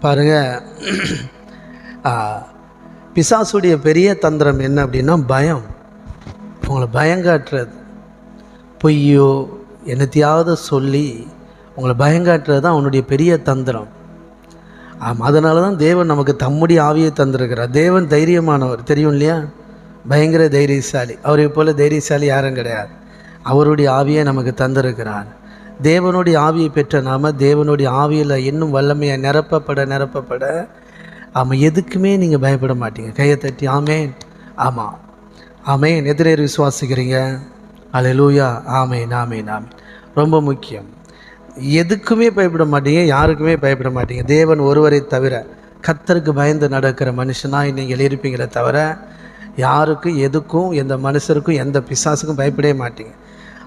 பாருங்க. பிசாசுடைய பெரிய தந்திரம் என்ன அப்படின்னா பயம். உங்களை பயங்காட்டுறது பொய்யோ என்னத்தையாவது சொல்லி உங்களை பயங்காட்டுறது தான் அவனுடைய பெரிய தந்திரம். ஆமாம் அதனால தான் தேவன் நமக்கு தம்முடைய ஆவியை தந்திருக்கிறார். தேவன் தைரியமானவர் தெரியும் இல்லையா? பயங்கர தைரியசாலி. அவரை போல் தைரியசாலி யாரும் கிடையாது. அவருடைய ஆவியை நமக்கு தந்திருக்கிறார். தேவனுடைய ஆவியை பெற்ற நாம தேவனுடைய ஆவியில் இன்னும் வல்லமையை நிரப்பப்பட நிரப்பப்பட ஆமாம் எதுக்குமே நீங்கள் பயப்பட மாட்டீங்க. கையை தட்டி ஆமேன் ஆமாம் ஆமேன். எதிரேறு விசுவாசிக்கிறீங்க. அல்லேலூயா ஆமேன் ஆமேன் ஆமேன். ரொம்ப முக்கியம். எதுக்குமே பயப்பட மாட்டீங்க யாருக்குமே பயப்பட மாட்டீங்க. தேவன் ஒருவரை தவிர கத்தருக்கு பயந்து நடக்கிற மனுஷனாக நீங்கள் இருப்பீங்களே தவிர யாருக்கும் எதுக்கும் எந்த மனுஷருக்கும் எந்த பிசாசுக்கும் பயப்படவே மாட்டீங்க.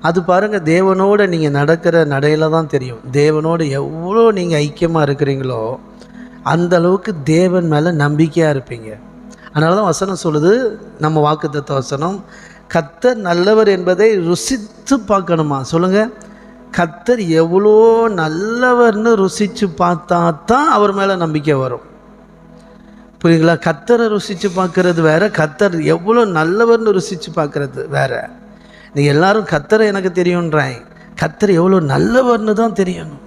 அது பாருங்கள் தேவனோடு நீங்கள் நடக்கிற நடையில் தான் தெரியும். தேவனோடு எவ்வளோ நீங்கள் ஐக்கியமாக இருக்கிறீங்களோ அந்த அளவுக்கு தேவன் மேலே நம்பிக்கையாக இருப்பீங்க. அதனால தான் வசனம் சொல்லுது நம்ம வாக்குத்த வசனம் கத்தர் நல்லவர் என்பதை ருசித்து பார்க்கணுமா? சொல்லுங்கள் கத்தர் எவ்வளோ நல்லவர்னு ருசித்து பார்த்தா தான் அவர் மேலே நம்பிக்கை வரும். புரியுங்களா கத்தரை ருசித்து பார்க்கறது வேறு கத்தர் எவ்வளோ நல்லவர்னு ருசித்து பார்க்கறது வேற. நீங்கள் எல்லாரும் கத்தரை எனக்கு தெரியுன்றாய் கத்தர் எவ்வளோ நல்லவர்னு தான் தெரியணும்.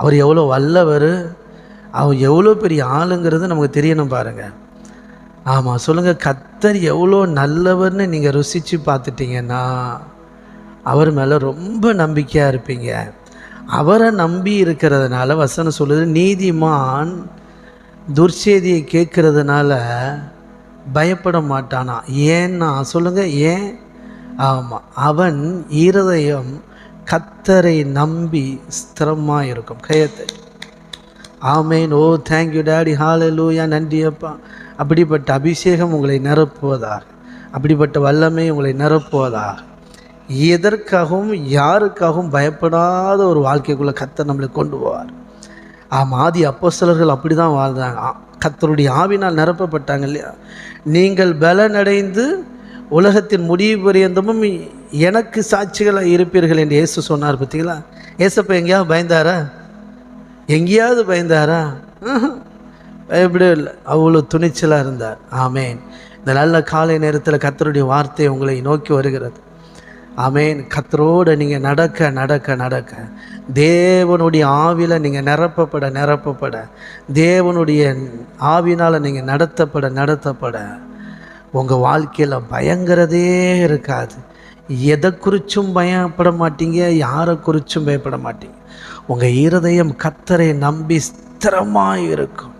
அவர் எவ்வளோ வல்லவர் அவர் எவ்வளோ பெரிய ஆளுங்கிறது நமக்கு தெரியணும் பாருங்கள் ஆமாம் சொல்லுங்கள் கத்தர் எவ்வளோ நல்லவர்னு நீங்கள் ருசித்து பார்த்துட்டீங்கன்னா அவர் மேலே ரொம்ப நம்பிக்கையாக இருப்பீங்க. அவரை நம்பி இருக்கிறதுனால வசனம் சொல்லுது நீதிமான் துர்ச்செய்தியை கேட்கறதுனால பயப்பட மாட்டானா? ஏன்னா சொல்லுங்கள் ஏன் ஆமாம் அவன் இருதயம் கத்தரை நம்பி ஸ்திரமாக இருக்கும் கயத்தை ஆமேன். ஓ தேங்க்யூ டேடி ஹாலலூயா நன்றி அப்பா அப்படிப்பட்ட அபிஷேகம் உங்களை நிரப்புவதாக. அப்படிப்பட்ட வல்லமை உங்களை நிரப்புவதாக. எதற்காகவும் யாருக்காகவும் பயப்படாத ஒரு வாழ்க்கைக்குள்ளே கத்தர் நம்மளை கொண்டு போவார். ஆமாம் ஆதி அப்போஸ்தலர்கள் அப்படி தான் வாழ்ந்தாங்க கத்தருடைய ஆவினால் நிரப்பப்பட்டாங்க இல்லையா? நீங்கள் பலனடைந்து உலகத்தின் முடிவு பரியந்தமும் எனக்கு சாட்சிகளாக இருப்பீர்கள் என்று இயேசு சொன்னார் பார்த்தீங்களா? ஏசப்ப எங்கேயாவது பயந்தாரா? எங்கேயாவது பயந்தாரா? ம்ஹும். பயப்படவே இல்லை. அவ்வளோ துணிச்சலாக இருந்தார். ஆமேன். இந்த நல்ல காலை நேரத்தில் கத்தருடைய வார்த்தை உங்களை நோக்கி வருகிறது. ஆமேன். கத்தரோடு நீங்கள் நடக்க நடக்க நடக்க. தேவனுடைய ஆவியில் நீங்கள் நிரப்பப்பட நிரப்பப்பட. தேவனுடைய ஆவினால் நீங்கள் நடத்தப்பட நடத்தப்பட. உங்கள் வாழ்க்கையில் பயங்கிறதே இருக்காது. எதை குறிச்சும் பயப்பட மாட்டீங்க யாரை குறிச்சும் பயப்பட மாட்டீங்க. உங்கள் இருதயம் கத்தரை நம்பி ஸ்திரமாக இருக்கும்